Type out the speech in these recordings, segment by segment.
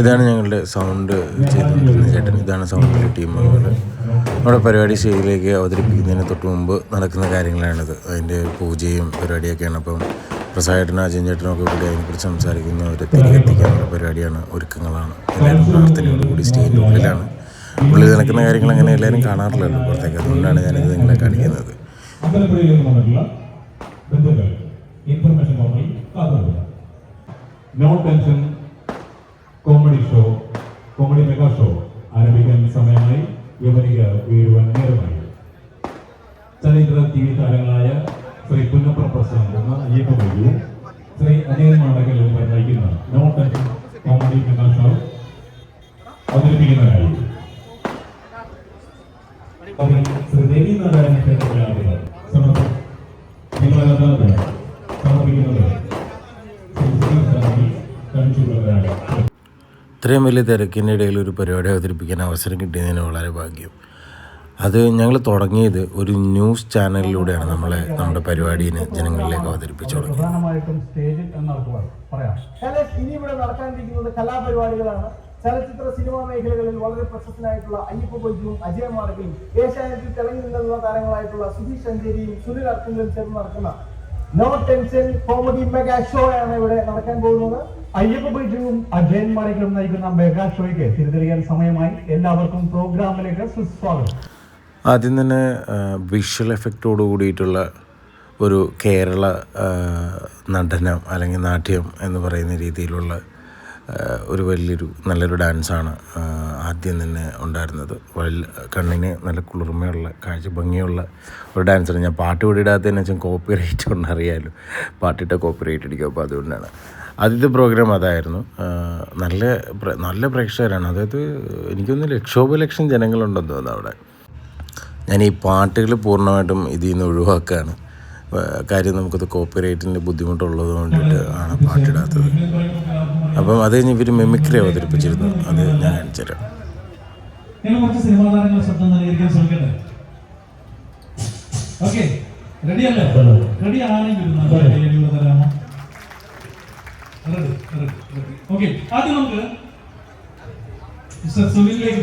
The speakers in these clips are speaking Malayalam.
ഇതാണ് ഞങ്ങളുടെ സൗണ്ട് ചെയ്തിരിക്കുന്നത് ചേട്ടൻ. ഇതാണ് സൗണ്ട് ടീം അംഗങ്ങൾ നമ്മുടെ പരിപാടി സ്റ്റേജിലേക്ക് അവതരിപ്പിക്കുന്നതിന് തൊട്ട് മുമ്പ് നടക്കുന്ന കാര്യങ്ങളാണിത്. അതിന്റെ പൂജയും പരിപാടിയൊക്കെയാണ്. അപ്പം പ്രസാദേട്ടനും അജയൻ ചേട്ടനും ഒക്കെ കൂടി അതിനെക്കുറിച്ച് സംസാരിക്കുന്ന ഒരു തിരികെത്തിക്കാനുള്ള പരിപാടിയാണ് ഒരുക്കങ്ങളാണ്. എല്ലാവരും പ്രാർത്ഥനയോട് കൂടി സ്റ്റേജിന്റെ ഉള്ളിലാണ്. ഉള്ളിൽ നടക്കുന്ന കാര്യങ്ങൾ അങ്ങനെ എല്ലാവരും കാണാറില്ലല്ലോ പുറത്തേക്ക്. അതുകൊണ്ടാണ് ഞാനിത് നിങ്ങളെ കാണിക്കുന്നത്. Information no tension show comedy mega show ആരംഭിക്കാൻ സമയമായി. യവനിക വീഴുവാൻ നേരമായി. ചലച്ചിത്ര ടി വി താരങ്ങളായ ശ്രീ പുന്നപ്ര പ്രസിഡന്റ് എന്ന അയ്യപ്പ ശ്രീ അജയൻ മാടകൽ എന്നിവർ നയിക്കുന്ന no tension comedy mega show അവതരിപ്പിക്കുന്നവരായി Sree Devi Narayana ക്ഷേത്രത്തിലെ ഇത്രയും വലിയ തിരക്കിന്റെ ഇടയിൽ ഒരു പരിപാടി അവതരിപ്പിക്കാൻ അവസരം കിട്ടിയതിന് വളരെ ഭാഗ്യം. അത് ഞങ്ങൾ തുടങ്ങിയത് ഒരു ന്യൂസ് ചാനലിലൂടെയാണ് നമ്മളെ നമ്മുടെ പരിപാടിയെ ജനങ്ങളിലേക്ക് അവതരിപ്പിച്ചു തുടങ്ങിയത്. പ്രധാനമായിട്ടും സ്റ്റേജിൽ പറയാം. ഇനി ഇവിടെ നടക്കാനിരിക്കുന്നത് കലാപരിപാടികളാണ്. ചലച്ചിത്ര സിനിമാ മേഖലകളിൽ വളരെ പ്രശസ്തനായിട്ടുള്ള അയ്യപ്പ കൊയ്ത്തും അജയ മാർഗയും ഏഷ്യാനെറ്റിൽ തിളങ്ങി നിന്നുള്ള താരങ്ങളായിട്ടുള്ള സുധീഷ് അഞ്ചേരിയും സുനിൽ അർക്കങ്ങളും ചേർന്ന് നടക്കുന്ന no tension comedy mega show ആണ് ഇവിടെ നടക്കാൻ പോകുന്നത്. അയ്യപ്പ ബൈജുവും അജയൻ മാറിക്കും നയിക്കുന്ന മെഗാ ഷോയ്ക്ക് തിരിതെറിയാൻ സമയമായി എല്ലാവർക്കും പ്രോഗ്രാമിലേക്ക് സുസ്വാഗതം. ആദ്യം തന്നെ വിഷ്വൽ എഫക്റ്റോട് കൂടിയിട്ടുള്ള ഒരു കേരള നടനം അല്ലെങ്കിൽ നാട്യം എന്ന് പറയുന്ന രീതിയിലുള്ള ഒരു വലിയൊരു നല്ലൊരു ഡാൻസാണ് ആദ്യം തന്നെ ഉണ്ടായിരുന്നത്. കണ്ണിന് നല്ല കുളിർമയുള്ള കാഴ്ച ഭംഗിയുള്ള ഒരു ഡാൻസാണ്. ഞാൻ പാട്ട് കൂടി ഇടാത്തതെന്ന് വെച്ചാൽ കോപ്പി റേറ്റ് കൊണ്ട് അറിയാമല്ലോ പാട്ടിട്ട കോപ്പി റേറ്റ് അടിക്കും അപ്പോൾ അതുകൊണ്ടാണ് ആദ്യത്തെ പ്രോഗ്രാം അതായിരുന്നു. നല്ല നല്ല പ്രേക്ഷകരാണ്. അതായത് എനിക്കൊന്ന് ലക്ഷോപലക്ഷം ജനങ്ങളുണ്ടെന്ന് തോന്നുന്നു അവിടെ. ഞാൻ ഈ പാട്ടുകൾ പൂർണമായിട്ടും ഇതിൽ നിന്ന് ഒഴിവാക്കുകയാണ്. കാര്യം നമുക്കത് കോപ്പിറൈറ്റിന്റെ ബുദ്ധിമുട്ടുള്ളത് കൊണ്ടിട്ട് ആണ് പാട്ടിടാത്തത്. അപ്പം അത് കഴിഞ്ഞ് ഇവർ മെമിക്രി അവതരിപ്പിച്ചിരുന്നു. അത് ഞാൻ കാണിച്ചുതരാം തരാം. സിനിമാ താരങ്ങളെ ശബ്ദം നൽകിയിരിക്കാൻ ശ്രമിക്കട്ടെ? ഓക്കെ റെഡി അല്ലേ? റെഡി ആണെങ്കിൽ ഒരു നല്ല കയ്യടി തരാമോ? റെഡി റെഡി റെഡി ഓക്കെ ആദ്യം നമുക്ക് മിസ്റ്റർ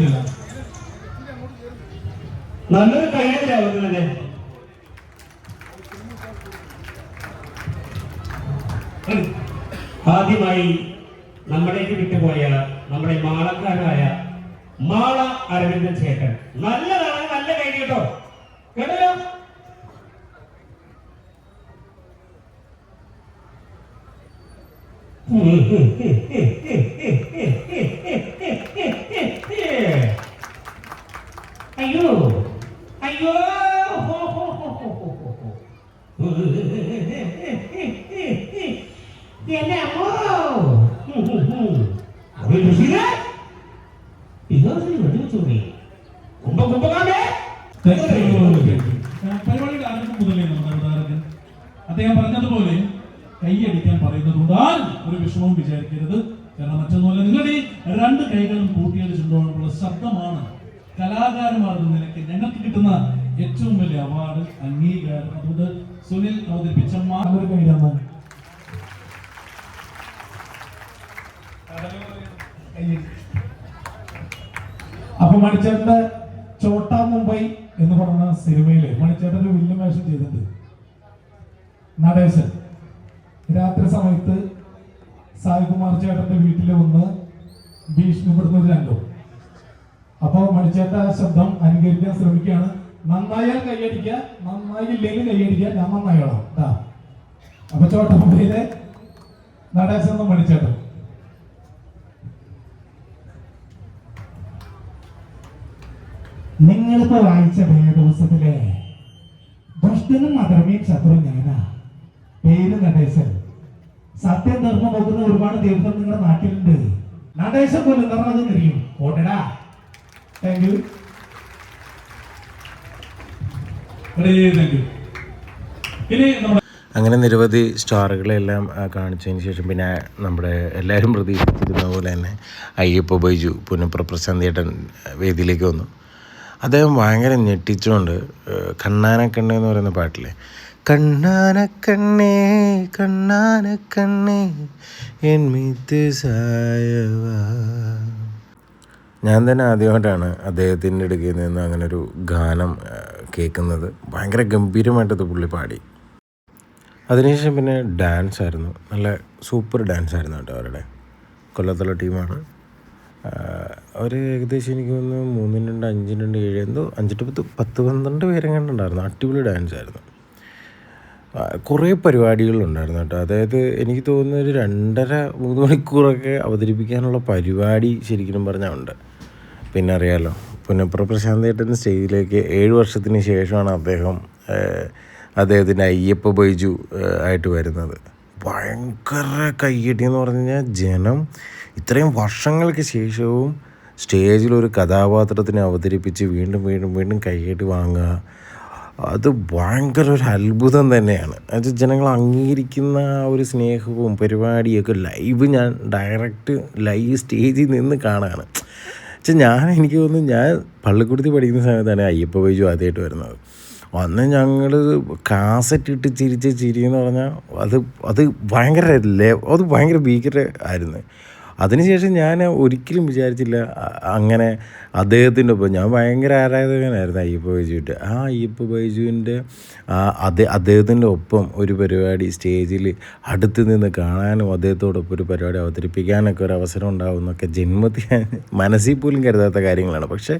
ചെല്ലാം. നല്ലൊരു കയ്യടിയാവുന്നതിനെ റെഡി ആദ്യമായി നമ്മളേക്ക് വിട്ടുപോയ നമ്മുടെ മാളക്കാരായ മാള അരവിന്ദൻ ചേട്ടൻ. നല്ലതാണ് നല്ല കൈ കേട്ടോ. കേട്ടല്ലോ? അയ്യോ അയ്യോ ഹോ, ഹോ, ഹോ, ഹോ, ഹോ, എന്നെ അമ്മോ അത് ഋഷിനെ ഇതോസിന് വെടിവെച്ചോടി കുമ്പ കുമ്പകാമേ പരിപാടിയുടെ ആരംഭം മുതലേ നമ്മുടെ അവതാരകൻ അദ്ദേഹം പറഞ്ഞതുപോലെ കൈയടിക്കാൻ പറയുന്നതുകൊണ്ടാൽ ഒരു വിഷമവും വിചാരിക്കരുത് കാരണം മറ്റൊന്നുമല്ല നിങ്ങളുടെ ഈ രണ്ട് കൈകളും കൂട്ടിയടിച്ചുകൊണ്ടുള്ള ശബ്ദമാണ് കലാകാരന്മാരുടെ നിലയ്ക്ക് ഞങ്ങൾക്ക് കിട്ടുന്ന ഏറ്റവും വലിയ അവാർഡ് അംഗീകാരം അതുകൊണ്ട് സുനിൽ അവതരിപ്പിച്ച മാ- ഒരു അപ്പൊ മണിച്ചേട്ടന്റെ ചോട്ടാ മുംബൈ എന്ന് പറഞ്ഞ സിനിമയിൽ മണിച്ചേട്ടൻ ഒരു വില്ലൻ വേഷം ചെയ്തിട്ടുണ്ട്. നടേശൻ. രാത്രി സമയത്ത് സായികുമാർ ചേട്ടന്റെ വീട്ടിൽ വന്ന് ഭീഷണിപ്പെടുന്ന ഒരു രംഗം. അപ്പൊ മണിച്ചേട്ട ശബ്ദം അനുകരിക്കാൻ ശ്രമിക്കുകയാണ്. നന്നായാൽ കൈയടിക്കുക നന്നായില്ലെങ്കിൽ കൈയടിക്കുക ഞാൻ നന്നായോളാം. അപ്പൊ ചോട്ടാ മുംബൈയിലെ നടേശൻ മണിച്ചേട്ടൻ. നിങ്ങളിപ്പോ വായിച്ച വേദോസത്തിലെ ദുഷ്ടനും അധർമ്മയും ശത്രു ഞാനാ. പേര് നടേശൻ. സത്യം ധർമ്മം നോക്കുന്ന ഒരുപാട് ദൈവം നിങ്ങളുടെ നാട്ടിലുണ്ട്. നടേശൻ പോലും നിറഞ്ഞത് നിറിയും ഓട്ടടാ താങ്ക് യു ഇനി നമ്മുടെ അങ്ങനെ നിരവധി സ്റ്റാറുകളെല്ലാം കാണിച്ചതിന് ശേഷം പിന്നെ നമ്മുടെ എല്ലാവരും പ്രതീക്ഷിച്ചിരുന്ന പോലെ തന്നെ അയ്യപ്പ ബൈജു പുനപ്ര പ്രശാന്ത് ചേട്ടൻ വേദിയിലേക്ക് വന്നു. അദ്ദേഹം ഭയങ്കര ഞെട്ടിച്ചുകൊണ്ട് കണ്ണാനക്കണ്ണ കണ്ണാന കണ്ണ് എന്ന് പറയുന്ന പാട്ടില്ലേ? കണ്ണാനക്കണ്ണേ കണ്ണാനക്കണ്ണേ കണ്ണാന കണ്ണേ എൻ ഞാൻ തന്നെ ആദ്യമായിട്ടാണ് അദ്ദേഹത്തിന്റെ അടുക്കൽ നിന്ന് അങ്ങനെ ഒരു ഗാനം കേൾക്കുന്നത്. ഭയങ്കര ഗംഭീരമായിട്ടത് പുള്ളി പാടി. അതിനുശേഷം പിന്നെ ഡാൻസ് ആയിരുന്നു നല്ല സൂപ്പർ ഡാൻസ് ആയിരുന്നു കേട്ടോ അവരുടെ. കൊല്ലത്തുള്ള ടീമാണ്. അവർ ഏകദേശം എനിക്ക് തോന്നുന്നു മൂന്നിന് രണ്ട് അഞ്ചിന് രണ്ട് ഏഴ് എന്തോ അഞ്ചിട്ട് പത്ത് പത്ത് പന്ത്രണ്ട് പേരെങ്ങാണ്ടുണ്ടായിരുന്നു അടിപൊളി ഡാൻസ് ആയിരുന്നു. കുറേ പരിപാടികളുണ്ടായിരുന്നു കേട്ടോ. അതായത് എനിക്ക് തോന്നുന്ന ഒരു രണ്ടര മൂന്ന് മണിക്കൂറൊക്കെ അവതരിപ്പിക്കാനുള്ള പരിപാടി ശരിക്കും പറഞ്ഞാൽ ഉണ്ട്. പിന്നെ അറിയാലോ പുന്നപ്ര പ്രശാന്തേട്ടൻ സ്റ്റേജിലേക്ക് ഏഴ് വർഷത്തിന് ശേഷമാണ് അദ്ദേഹം അദ്ദേഹത്തിന്റെ അയ്യപ്പ ബൈജു ആയിട്ട് വരുന്നത്. ഭയങ്കര കയ്യടി എന്ന് പറഞ്ഞു കഴിഞ്ഞാൽ ജനം ഇത്രയും വർഷങ്ങൾക്ക് ശേഷവും സ്റ്റേജിൽ ഒരു കഥാപാത്രത്തിനെ അവതരിപ്പിച്ച് വീണ്ടും വീണ്ടും വീണ്ടും കയ്യടി വാങ്ങുക. അത് ഭയങ്കര ഒരു അത്ഭുതം തന്നെയാണ്. അത് ജനങ്ങൾ അംഗീകരിക്കുന്ന ആ ഒരു സ്നേഹവും പരിപാടിയൊക്കെ ലൈവ് ഞാൻ ഡയറക്റ്റ് ലൈവ് സ്റ്റേജിൽ നിന്ന് കാണുകയാണ് പക്ഷെ ഞാൻ എനിക്ക് തോന്നുന്നു ഞാൻ പള്ളിക്കൂടത്തിൽ പഠിക്കുന്ന സമയത്താണ് അയ്യപ്പ ബൈജു ആദ്യമായിട്ട് വരുന്നത്. അന്ന് ഞങ്ങൾ കാസറ്റ് ഇട്ട് ചിരിച്ച ചിരി എന്ന് പറഞ്ഞാൽ അത് അത് ഭയങ്കര ലേ അത് ഭയങ്കര ഭീകര ആയിരുന്നു. അതിനുശേഷം ഞാൻ ഒരിക്കലും വിചാരിച്ചില്ല അങ്ങനെ അദ്ദേഹത്തിന്റെ ഒപ്പം ഞാൻ ഭയങ്കര ആരാധകനായിരുന്നു അയ്യപ്പ ബൈജുവിന്റെ ആ അയ്യപ്പ ബൈജുവിന്റെ അതേ അദ്ദേഹത്തിന്റെ ഒപ്പം ഒരു പരിപാടി സ്റ്റേജിൽ അടുത്ത് നിന്ന് കാണാനും അദ്ദേഹത്തോടൊപ്പം ഒരു പരിപാടി അവതരിപ്പിക്കാനൊക്കെ ഒരു അവസരം ഉണ്ടാവുമെന്നൊക്കെ ജന്മത്തിൽ മനസ്സിൽ പോലും കരുതാത്ത കാര്യങ്ങളാണ്. പക്ഷേ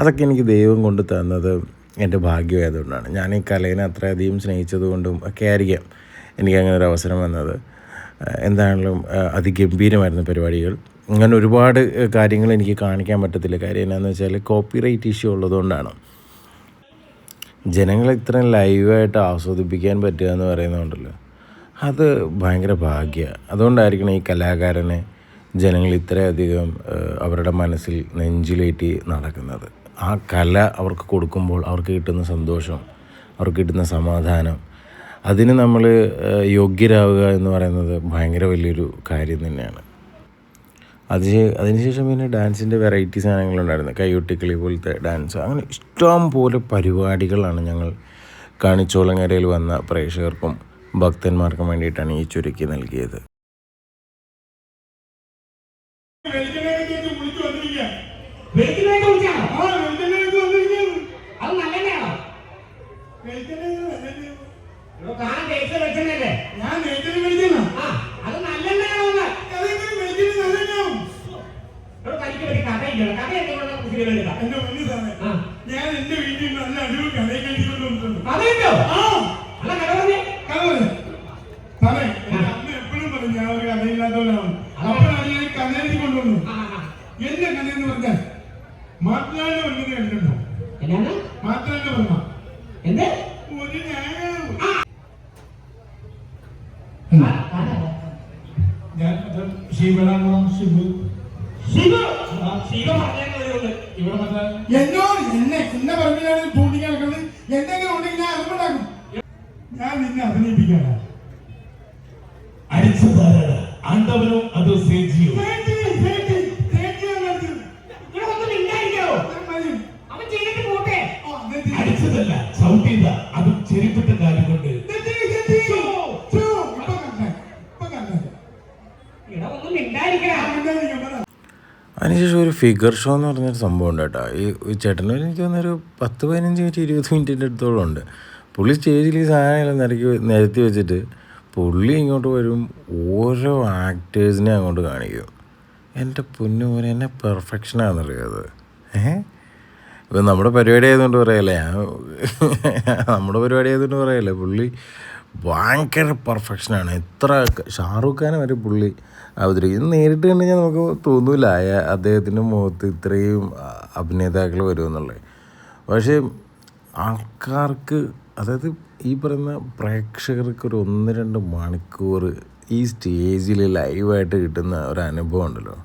അതൊക്കെ എനിക്ക് ദൈവം കൊണ്ട് തന്നത് എന്റെ ഭാഗ്യമായതുകൊണ്ടാണ്. ഞാൻ ഈ കലയെ അത്രയധികം സ്നേഹിച്ചതുകൊണ്ടും ഒക്കെ ആയിരിക്കാം എനിക്ക് അങ്ങനെ ഒരു അവസരം വന്നത്. എന്താണെങ്കിലും അതിഗംഭീരമായിരുന്നു പരിപാടികൾ. അങ്ങനെ ഒരുപാട് കാര്യങ്ങൾ എനിക്ക് കാണിക്കാൻ പറ്റത്തില്ല. കാര്യം എന്നാന്ന് വെച്ചാൽ കോപ്പി റൈറ്റ് ഇഷ്യൂ ഉള്ളതുകൊണ്ടാണ്. ജനങ്ങളെ ഇത്രയും ലൈവായിട്ട് ആസ്വദിപ്പിക്കാൻ പറ്റുക എന്ന് പറയുന്നതുകൊണ്ടല്ലോ? അത് ഭയങ്കര ഭാഗ്യമാണ് അതുകൊണ്ടായിരിക്കണം ഈ കലാകാരനെ ജനങ്ങൾ ഇത്രയധികം അവരുടെ മനസ്സിൽ നെഞ്ചിലേറ്റി നടക്കുന്നത്. ആ കല അവർക്ക് കൊടുക്കുമ്പോൾ അവർക്ക് കിട്ടുന്ന സന്തോഷം അവർക്ക് കിട്ടുന്ന സമാധാനം. അതിന് നമ്മൾ യോഗ്യരാവുക എന്ന് പറയുന്നത് ഭയങ്കര വലിയൊരു കാര്യം തന്നെയാണ്. അത് അതിനുശേഷം പിന്നെ ഡാൻസിന്റെ വെറൈറ്റി സാധനങ്ങളുണ്ടായിരുന്നു കൈയൊട്ടിക്കളി പോലത്തെ ഡാൻസ്. അങ്ങനെ ഇഷ്ടം പോലെ പരിപാടികളാണ് ഞങ്ങൾ കാണിച്ചോളങ്ങരയിൽ വന്ന പ്രേക്ഷകർക്കും ഭക്തന്മാർക്കും വേണ്ടിയിട്ടാണ് ഈ ചുരുക്കി നൽകിയത് വെളുത്തിലേക്ക് വിളിച്ചാണോ അത് നല്ലതാണോ ഇവിടെ കാണാൻ തേച്ച് വെച്ചതല്ലേ ഞാൻ നേരത്തെ വിളിക്കണം ആ അത് നല്ലതാണോ ഇവിടെ തനിക്ക് പറ്റി കഥയില്ല കഥ എന്തുകൊണ്ടാണ് സിനിമ ഞാൻ എന്റെ വീട്ടിൽ നല്ല അടിപൊളി കഥയെ കഴിച്ചുകൊണ്ട് വന്നിട്ടുണ്ട് കഥയുണ്ടോ ആ. പറഞ്ഞേ. എന്റെ കഥ എന്ന് പറഞ്ഞാൽ മാറ്റാണ്ട് വന്നത് കണ്ടിട്ടുണ്ടോ? മാറ്റാണ്ട് വന്ന എന്ത് ഒരു ന്യായം ആ, കഥ. ഞാൻ ശിവനാണ് ശിവു ശിവ ശിവ പറഞ്ഞേക്കുന്നുണ്ട് ഇവിടെ മറ്റേ എന്നോട് എന്നെ എന്നെ പറഞ്ഞാണ് ചൂണ്ടിക്കാൻ കിടക്കുന്നത് എന്തെങ്കിലും ഉണ്ടെങ്കിൽ ഞാൻ അറിവുണ്ടാക്കും ഞാൻ നിന്നെ അഭിനയിപ്പിക്കാനാ. അടിച്ചതാരാണ് ആണ്ടവനോ അതോ സേജിയോ. അടിച്ചതല്ല ചവിട്ടിയതാ. അതും ചെരിപ്പിട്ട കാര്യം കൊണ്ട് ഇവിടെ ഒന്നും ഇണ്ടായിരിക്കണം അതിനുശേഷം ഒരു ഫിഗർ ഷോ എന്ന് പറഞ്ഞൊരു സംഭവം ഉണ്ട് കേട്ടോ. ഈ ചേട്ടന് എനിക്ക് തോന്നുന്നൊരു പത്ത് പതിനഞ്ച് മിനിറ്റ് ഇരുപത് മിനിറ്റിന്റെ അടുത്തോളം ഉണ്ട്. പുള്ളി സ്റ്റേജിൽ ഈ സാധനങ്ങളെല്ലാം നിരക്കി നിരത്തി വെച്ചിട്ട് പുള്ളി ഇങ്ങോട്ട് വരും ഓരോ ആക്ടേഴ്സിനെ അങ്ങോട്ട് കാണിക്കും. എന്റെ പൊന്നു പോലെ എന്നെ പെർഫെക്ഷനാണെന്നറിയത് ഏഹ് ഇപ്പം നമ്മുടെ പരിപാടി ആയതുകൊണ്ട് പറയല്ലേ? നമ്മുടെ പരിപാടി ആയതുകൊണ്ട് പറയല്ലേ? പുള്ളി ഭയങ്കര പെർഫെക്ഷനാണ് എത്ര ഷാറൂഖ് ഖാനെ വരെ പുള്ളി അവതരിക്കും നേരിട്ട് കണ്ടു കഴിഞ്ഞാൽ നമുക്ക് തോന്നൂല അദ്ദേഹത്തിന്റെ മുഖത്ത് ഇത്രയും അഭിനേതാക്കൾ വരുമെന്നുള്ളത് പക്ഷേ ആൾക്കാർക്ക് അതായത് ഈ പറയുന്ന പ്രേക്ഷകർക്ക് ഒരു ഒന്ന് രണ്ട് മണിക്കൂർ ഈ സ്റ്റേജിൽ ലൈവായിട്ട് കിട്ടുന്ന ഒരു അനുഭവം ഉണ്ടല്ലോ.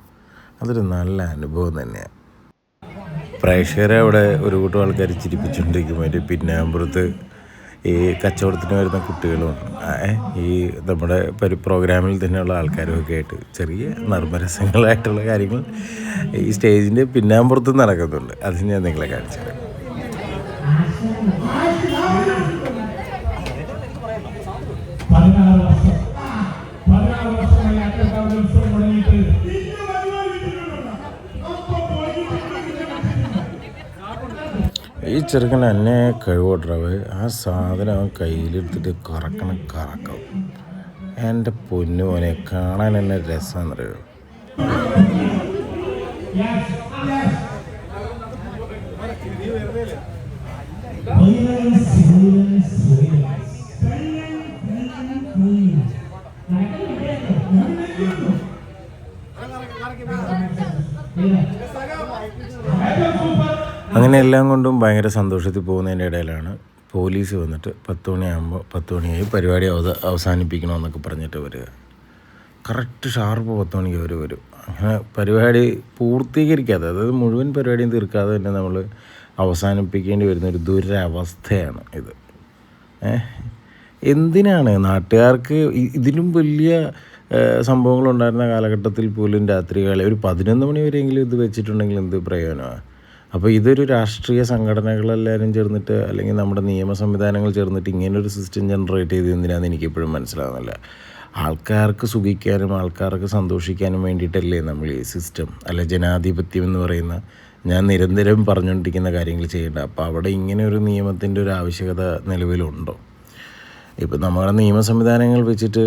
അതൊരു നല്ല അനുഭവം തന്നെയാണ് പ്രേക്ഷകരെ അവിടെ ഒരു കൂട്ടം ആൾക്കാർ ചിരിപ്പിച്ചുകൊണ്ടിരിക്കുമ്പോൾ അപ്പുറത്ത് ഈ കച്ചവടത്തിന് വരുന്ന കുട്ടികളും ഈ നമ്മുടെ പരി പ്രോഗ്രാമിൽ തന്നെയുള്ള ആൾക്കാരും ഒക്കെ ആയിട്ട് ചെറിയ നർമ്മരസങ്ങളായിട്ടുള്ള കാര്യങ്ങൾ ഈ സ്റ്റേജിന്റെ പിന്നാമ്പുറത്ത് നടക്കുന്നുണ്ട്. അത് ഞാൻ നിങ്ങളെ കാണിച്ചു തരാം. ഈ ചെറുക്കൻ എന്നെ കഴിവോട്ടറവ്. ആ സാധനം അവൻ കയ്യിലെടുത്തിട്ട് കറക്കണ കറക്കും. എന്റെ പൊന്നു മോനെ കാണാൻ എന്നെ രസമാണെന്നറിയോ അങ്ങനെ എല്ലാം കൊണ്ടും ഭയങ്കര സന്തോഷത്തിൽ പോകുന്നതിന്റെ ഇടയിലാണ് പോലീസ് വന്നിട്ട് പത്ത് മണിയാകുമ്പോൾ പത്ത് മണിയായി പരിപാടി അവത അവസാനിപ്പിക്കണമെന്നൊക്കെ പറഞ്ഞിട്ട് വരിക. കറക്റ്റ് ഷാർപ്പ് പത്ത് മണിക്ക് അവർ വരും. അങ്ങനെ പരിപാടി പൂർത്തീകരിക്കാതെ അതായത് മുഴുവൻ പരിപാടിയും തീർക്കാതെ തന്നെ നമ്മൾ അവസാനിപ്പിക്കേണ്ടി വരുന്ന ഒരു ദുരവസ്ഥയാണ് ഇത്. എന്തിനാണ് നാട്ടുകാർക്ക് ഇതിലും വലിയ സംഭവങ്ങളുണ്ടായിരുന്ന കാലഘട്ടത്തിൽ പോലും രാത്രികാലം ഒരു പതിനൊന്ന് മണി വരെയെങ്കിലും ഇത് വെച്ചിട്ടുണ്ടെങ്കിൽ എന്ത് പ്രയോജനമാണ് അപ്പോൾ ഇതൊരു രാഷ്ട്രീയ സംഘടനകളെല്ലാവരും ചേർന്നിട്ട് അല്ലെങ്കിൽ നമ്മുടെ നിയമ സംവിധാനങ്ങൾ ചേർന്നിട്ട് ഇങ്ങനൊരു സിസ്റ്റം ജനറേറ്റ് ചെയ്ത് എന്തിനാണെന്ന് എനിക്കിപ്പോഴും മനസ്സിലാകുന്നില്ല ആൾക്കാർക്ക് സുഖിക്കാനും ആൾക്കാർക്ക് സന്തോഷിക്കാനും വേണ്ടിയിട്ടല്ലേ നമ്മൾ ഈ സിസ്റ്റം അല്ല ജനാധിപത്യം എന്ന് പറയുന്ന ഞാൻ നിരന്തരം പറഞ്ഞുകൊണ്ടിരിക്കുന്ന കാര്യങ്ങൾ ചെയ്യേണ്ട. അപ്പോൾ അവിടെ ഇങ്ങനെ ഒരു നിയമത്തിന്റെ ഒരു ആവശ്യകത നിലവിലുണ്ടോ? ഇപ്പം നമ്മുടെ നിയമ സംവിധാനങ്ങൾ വെച്ചിട്ട്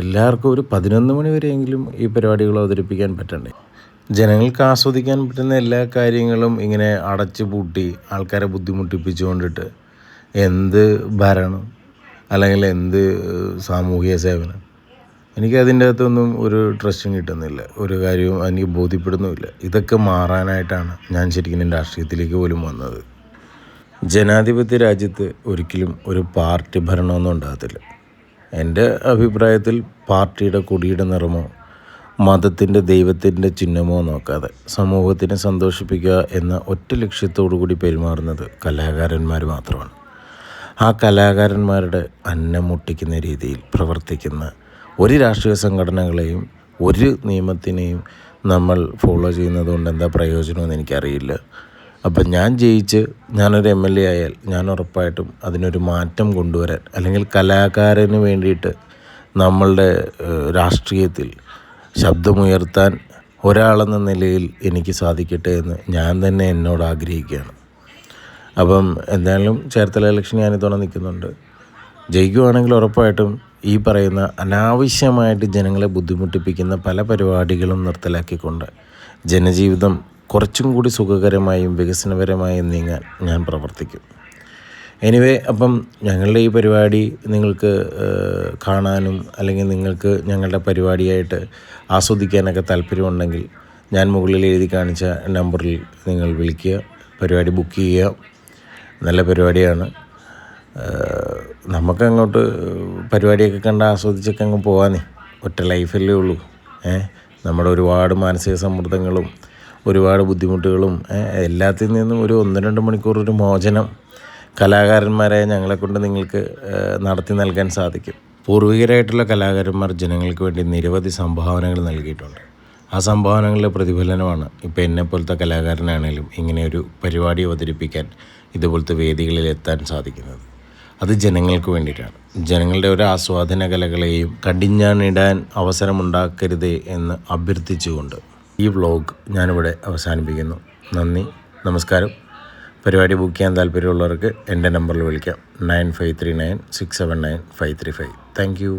എല്ലാവർക്കും ഒരു പതിനൊന്ന് മണി വരെയെങ്കിലും ഈ പരിപാടികൾ അവതരിപ്പിക്കാൻ പറ്റണ്ടേ? ജനങ്ങൾക്ക് ആസ്വദിക്കാൻ പറ്റുന്ന എല്ലാ കാര്യങ്ങളും ഇങ്ങനെ അടച്ചു പൂട്ടി ആൾക്കാരെ ബുദ്ധിമുട്ടിപ്പിച്ചുകൊണ്ടിട്ട് എന്ത് ഭരണം അല്ലെങ്കിൽ എന്ത് സാമൂഹിക സേവനം? എനിക്ക് അതിന്റെ അകത്തൊന്നും ഒരു ട്രസ്റ്റും കിട്ടുന്നില്ല. ഒരു കാര്യവും എനിക്ക് ബോധ്യപ്പെടുന്നുമില്ല. ഇതൊക്കെ മാറാനായിട്ടാണ് ഞാൻ ശരിക്കും രാഷ്ട്രീയത്തിലേക്ക് പോലും വന്നത്. ജനാധിപത്യ രാജ്യത്ത് ഒരിക്കലും ഒരു പാർട്ടി ഭരണമൊന്നും ഉണ്ടാകത്തില്ല. എന്റെ അഭിപ്രായത്തിൽ പാർട്ടിയുടെ കൊടിയുടെ നിറമോ മതത്തിന്റെ ദൈവത്തിന്റെ ചിഹ്നമോ നോക്കാതെ സമൂഹത്തിനെ സന്തോഷിപ്പിക്കുക എന്ന ഒറ്റ ലക്ഷ്യത്തോടു കൂടി പെരുമാറുന്നത് കലാകാരന്മാർ മാത്രമാണ്. ആ കലാകാരന്മാരുടെ അന്നം മുട്ടിക്കുന്ന രീതിയിൽ പ്രവർത്തിക്കുന്ന ഒരു രാഷ്ട്രീയ സംഘടനകളെയും ഒരു നിയമത്തിനെയും നമ്മൾ ഫോളോ ചെയ്യുന്നത് കൊണ്ട് എന്താ പ്രയോജനമെന്ന് എനിക്കറിയില്ല. അപ്പം ഞാൻ ജയിച്ച് ഞാനൊരു എം എൽ എ ആയാൽ ഞാൻ ഉറപ്പായിട്ടും അതിനൊരു മാറ്റം കൊണ്ടുവരാൻ അല്ലെങ്കിൽ കലാകാരന് വേണ്ടിയിട്ട് നമ്മളുടെ രാഷ്ട്രീയത്തിൽ ശബ്ദമുയർത്താൻ ഒരാളെന്ന നിലയിൽ എനിക്ക് സാധിക്കട്ടെ എന്ന് ഞാൻ തന്നെ എന്നോട് ആഗ്രഹിക്കുകയാണ്. അപ്പം എന്തായാലും ചേർത്തല ഇലക്ഷൻ ഞാൻ ഇത്തവണ നിൽക്കുന്നുണ്ട്. ജയിക്കുവാണെങ്കിൽ ഉറപ്പായിട്ടും ഈ പറയുന്ന അനാവശ്യമായിട്ട് ജനങ്ങളെ ബുദ്ധിമുട്ടിപ്പിക്കുന്ന പല പരിപാടികളും നിർത്തലാക്കിക്കൊണ്ട് ജനജീവിതം കുറച്ചും കൂടി സുഖകരമായും വികസനപരമായും നീങ്ങാൻ ഞാൻ പ്രവർത്തിക്കും. എനിവേ അപ്പം ഞങ്ങളുടെ ഈ പരിപാടി നിങ്ങൾക്ക് കാണാനും അല്ലെങ്കിൽ നിങ്ങൾക്ക് ഞങ്ങളുടെ പരിപാടിയായിട്ട് ആസ്വദിക്കാനൊക്കെ താല്പര്യമുണ്ടെങ്കിൽ ഞാൻ മുകളിൽ എഴുതി കാണിച്ച നമ്പറിൽ നിങ്ങൾ വിളിക്കുക പരിപാടി ബുക്ക് ചെയ്യുക. നല്ല പരിപാടിയാണ്. നമുക്കങ്ങോട്ട് പരിപാടിയൊക്കെ കണ്ട് ആസ്വദിച്ചൊക്കെ അങ്ങ് പോകാനേ ഒറ്റ ലൈഫല്ലേ ഉള്ളൂ. ഏ നമ്മുടെ ഒരുപാട് മാനസിക സമ്മർദ്ദങ്ങളും ഒരുപാട് ബുദ്ധിമുട്ടുകളും എല്ലാത്തിൽ നിന്നും ഒരു ഒന്ന് രണ്ട് മണിക്കൂർ ഒരു മോചനം കലാകാരന്മാരായ ഞങ്ങളെ കൊണ്ട് നിങ്ങൾക്ക് നടത്തി നൽകാൻ സാധിക്കും. പൂർവികരായിട്ടുള്ള കലാകാരന്മാർ ജനങ്ങൾക്ക് വേണ്ടി നിരവധി സംഭാവനകൾ നൽകിയിട്ടുണ്ട്. ആ സംഭാവനകളുടെ പ്രതിഫലനമാണ് ഇപ്പോൾ എന്നെപ്പോലത്തെ കലാകാരനാണെങ്കിലും ഇങ്ങനെ ഒരു പരിപാടി അവതരിപ്പിക്കാൻ ഇതുപോലത്തെ വേദികളിൽ എത്താൻ സാധിക്കുന്നത്. അത് ജനങ്ങൾക്ക് വേണ്ടിയിട്ടാണ്. ജനങ്ങളുടെ ഒരു ആസ്വാദന കലകളെയും കടിഞ്ഞാണിടാൻ അവസരമുണ്ടാക്കരുതേ എന്ന് അഭ്യർത്ഥിച്ചുകൊണ്ട് ഈ വ്ലോഗ് ഞാനിവിടെ അവസാനിപ്പിക്കുന്നു. നന്ദി നമസ്കാരം. പരിപാടി ബുക്ക് ചെയ്യാൻ താല്പര്യമുള്ളവർക്ക് എന്റെ നമ്പറിൽ വിളിക്കാം. Nine five three nine six seven nine five three five thank you